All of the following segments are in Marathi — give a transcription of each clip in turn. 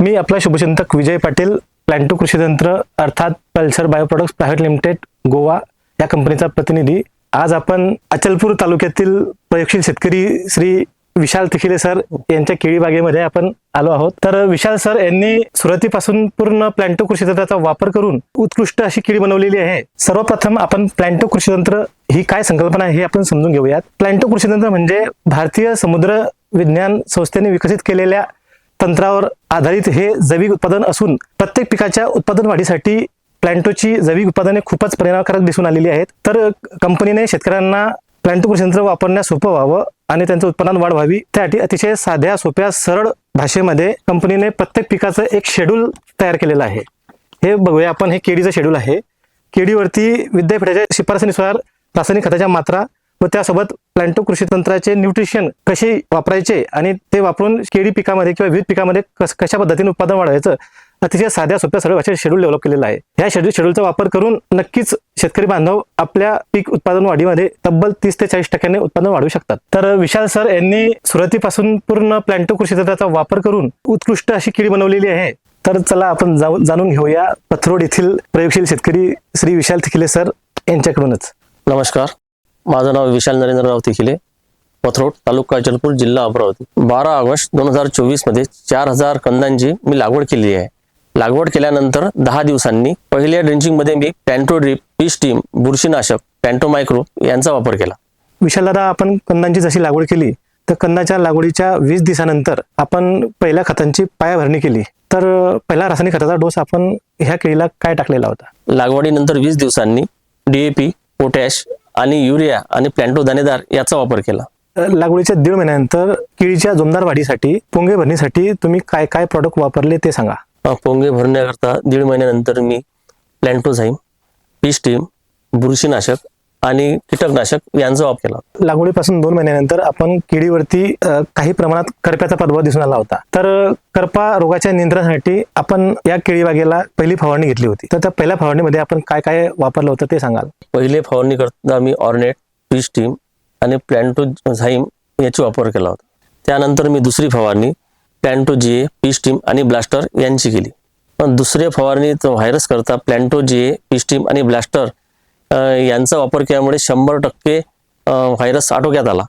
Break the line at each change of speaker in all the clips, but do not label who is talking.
मी आपला शुभचिंतक विजय पाटील प्लॅन्टो कृषी तंत्र अर्थात Pulsar bio private limited Goa या कंपनीचा प्रतिनिधी. आज आपण अचलपूर तालुक्यातील प्रयोगशील शेतकरी श्री विशाल तिखिले सर यांच्या केळी बागेमध्ये आपण आलो आहोत. तर विशाल सर यांनी सुरुवातीपासून पूर्ण प्लॅन्टो कृषी तंत्राचा वापर करून उत्कृष्ट अशी केळी बनवलेली आहे. सर्वप्रथम आपण प्लॅन्टो कृषी तंत्र ही काय संकल्पना आहे हे आपण समजून घेऊयात. प्लॅन्टो कृषी तंत्र म्हणजे भारतीय समुद्र विज्ञान संस्थेने विकसित केलेल्या तंत्रावर आधारित हे जैविक उत्पादन असून प्रत्येक पिकाच्या उत्पादन वाढीसाठी प्लॅन्टोची जैविक उत्पादने खूपच परिणामकारक दिसून आलेली आहेत. तर कंपनीने शेतकऱ्यांना प्लॅन्टो कृषी यंत्र वापरण्यास सोपं व्हावं आणि त्यांचं उत्पन्न वाढ व्हावी. त्यासाठी अतिशय साध्या सोप्या सरळ भाषेमध्ये कंपनीने प्रत्येक पिकाचं एक शेड्यूल तयार केलेलं आहे. हे बघूया आपण हे केडीचं शेड्यूल आहे. केडीवरती विद्यापीठाच्या शिफारसीनुसार रासायनिक खताच्या मात्रा व त्यासोबत प्लॅन्टो कृषी तंत्राचे न्यूट्रिशन कसे वापरायचे आणि ते वापरून केळी पिकामध्ये किंवा विविध पिकामध्ये कस कशा पद्धतीने उत्पादन वाढवायचं अतिशय साध्या सोप्या सरळ भाषेत शेड्यूल डेव्हलप केलेला आहे. या शेड्यूल शेड्यूलचा वापर करून नक्कीच शेतकरी बांधव आपल्या पीक उत्पादन वाढीमध्ये तब्बल तीस ते चाळीस टक्क्याने उत्पादन वाढवू शकतात. तर विशाल सर यांनी सुरुवातीपासून पूर्ण प्लॅन्टो कृषी तंत्राचा वापर करून उत्कृष्ट अशी किडी बनवलेली आहे. तर चला आपण जाऊ जाणून घेऊया पथरोड येथील प्रयोगशील शेतकरी श्री विशाल थिकिले सर यांच्याकडूनच.
नमस्कार. माझं नाव विशाल नरेंद्रराव तिखिले पथरोड तालुका अचलपूर जिल्हा अमरावती. बारा ऑगस्ट दोन हजार चोवीसमध्ये चार हजार कंदांची मी लागवड केली आहे. लागवड केल्यानंतर दहा दिवसांनी पहिल्या ड्रिंचिंगमध्ये मी पॅन्टो ड्रिप पी स्टीम बुरशीनाशक पॅन्टो मायक्रो यांचा वापर केला.
विशाल दादा आपण कंदांची जशी लागवड केली तर कंदाच्या लागवडीच्या वीस दिवसानंतर आपण पहिल्या खतांची पायाभरणी केली. तर पहिला रासायनिक खताचा डोस आपण ह्या केळीला काय टाकलेला होता?
लागवडीनंतर वीस दिवसांनी डीएपी पोटॅश आणि युरिया आणि प्लॅन्टो दाणेदार याचा वापर केला.
लागवडीच्या दीड महिन्यानंतर केळीच्या जोमदार वाढीसाठी पोंगे भरणीसाठी तुम्ही काय काय प्रॉडक्ट वापरले ते सांगा.
पोंगे भरण्याकरता दीड महिन्यानंतर मी प्लॅन्टोझाईम पी स्टीम बुरशीनाशक आणि कीटकनाशक यांचा वापर केला
लागवडीपासून दोन महिन्यानंतर आपण केळीवरती अ, काही प्रमाणात करप्याचा प्रादुर्भाव दिसून आला होता. तर करपा रोगाच्या नियंत्रणासाठी आपण या केळी बागेला पहिली फवारणी घेतली होती. तर त्या पहिल्या फवारणीमध्ये आपण काय काय वापरलं होतं ते सांगाल?
पहिले फवारणी करता मी ऑर्नेट पी स्टीम आणि प्लॅन्टोझाईम याचा वापर केला होता. त्यानंतर मी दुसरी फवारणी प्लॅन्टो पिस्टीम आणि ब्लास्टर यांची केली. पण दुसऱ्या फवारणीत व्हायरस करता प्लॅन्टो पिस्टीम आणि ब्लास्टर यांचा वापर केल्यामुळे शंभर टक्के व्हायरस आटोक्यात आला.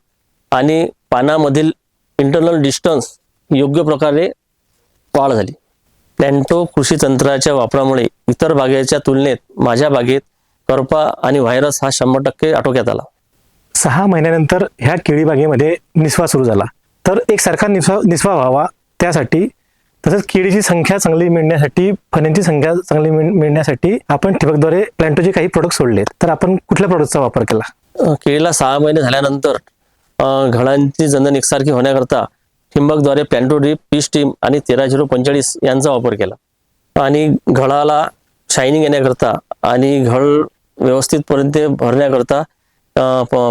आणि पानामधील इंटरनल डिस्टन्स योग्य प्रकारे वाढ झाली. प्लॅन्टो कृषी तंत्राच्या वापरामुळे इतर बागेच्या तुलनेत माझ्या बागेत करपा आणि व्हायरस हा शंभर टक्के आटोक्यात आला.
सहा महिन्यानंतर ह्या केळी बागेमध्ये निस्वा सुरू झाला. तर एकसारखा निस्वा निस्वा व्हावा त्यासाठी तसंच केळीची संख्या चांगली मिळण्यासाठी फण्यांची संख्या चांगली मिळण्यासाठी आपण ठिबकद्वारे प्लॅन्टोचे काही प्रोडक्ट सोडले तर आपण कुठल्या प्रोडक्टचा वापर केला?
केळीला सहा महिने झाल्यानंतर घडांची जनन एकसारखी होण्याकरता ठिंबकद्वारे प्लॅन्टो ड्रीप पीस टीम आणि तेरा झिरो पंचेचाळीस यांचा वापर केला. आणि घडाला शायनिंग येण्याकरता आणि घड व्यवस्थितपर्यंत भरण्याकरता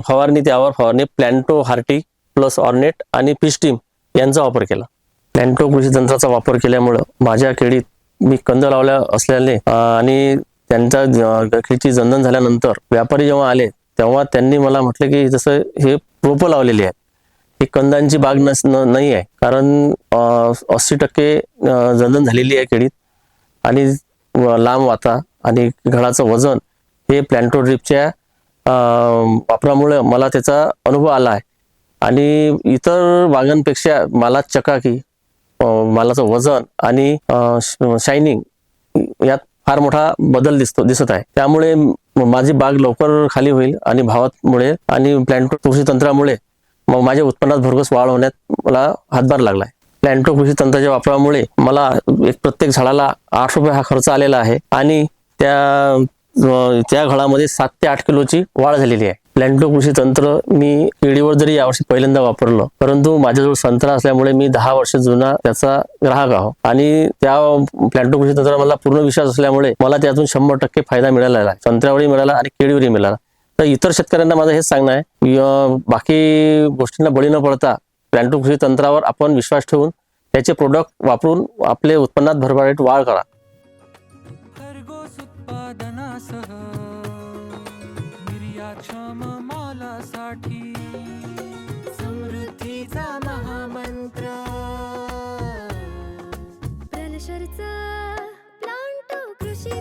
फवारणी त्यावर फवारणी प्लॅन्टो हार्टी प्लस ऑर्नेट आणि पीस टीम यांचा वापर केला. प्लॅन्टो कृषी तंत्राचा वापर केल्यामुळं माझ्या केळीत मी कंद लावल्या असल्याने आणि त्यांचा केळीची जनधन झाल्यानंतर व्यापारी जेव्हा आले तेव्हा त्यांनी मला म्हटलं की जसं हे रोपं लावलेली आहेत ही कंदांची बाग नस नाही आहे कारण अस्सी टक्के जनधन झालेली आहे केळीत आणि लांब वाता आणि घडाचं वजन हे प्लॅन्टो ड्रिपच्या वापरामुळे मला त्याचा अनुभव आला आहे. आणि इतर बागांपेक्षा मला चकाकी मालाचं वजन आणि शायनिंग यात फार मोठा बदल दिसतो दिसत आहे. त्यामुळे माझी बाग लवकर खाली होईल आणि भावामुळे आणि प्लॅन्टो कृषी तंत्रामुळे माझ्या उत्पन्नात भरघोस वाढ होण्यात मला हातभार लागलाय. प्लॅन्टो कृषी तंत्राच्या वापरामुळे मला एक प्रत्येक झाडाला आठ रुपये हा खर्च आलेला आहे आणि त्या त्या घडामध्ये सात ते आठ किलोची वाढ झालेली आहे. प्लॅन्टो कृषी तंत्र मी केळीवर जरी यावर्षी पहिल्यांदा वापरलं परंतु माझ्याजवळ संत्रा असल्यामुळे मी दहा वर्ष जुना त्याचा ग्राहक आहो. आणि त्या प्लॅन्टो कृषी तंत्रावर मला पूर्ण विश्वास असल्यामुळे मला त्यातून शंभर टक्के फायदा मिळालेला आहे. संत्र्यावरही मिळाला आणि केळीवरही मिळाला. तर इतर शेतकऱ्यांना माझं हेच सांगणं आहे बाकी गोष्टींना बळी न पडता प्लॅन्टो कृषी तंत्रावर आपण विश्वास ठेवून त्याचे प्रोडक्ट वापरून आपले उत्पन्नात भरभराट वाढ करा.
तुझ्या क्षम मालासाठी. समृद्धीचा महामंत्र. प्रणशरचा प्लांट कृषी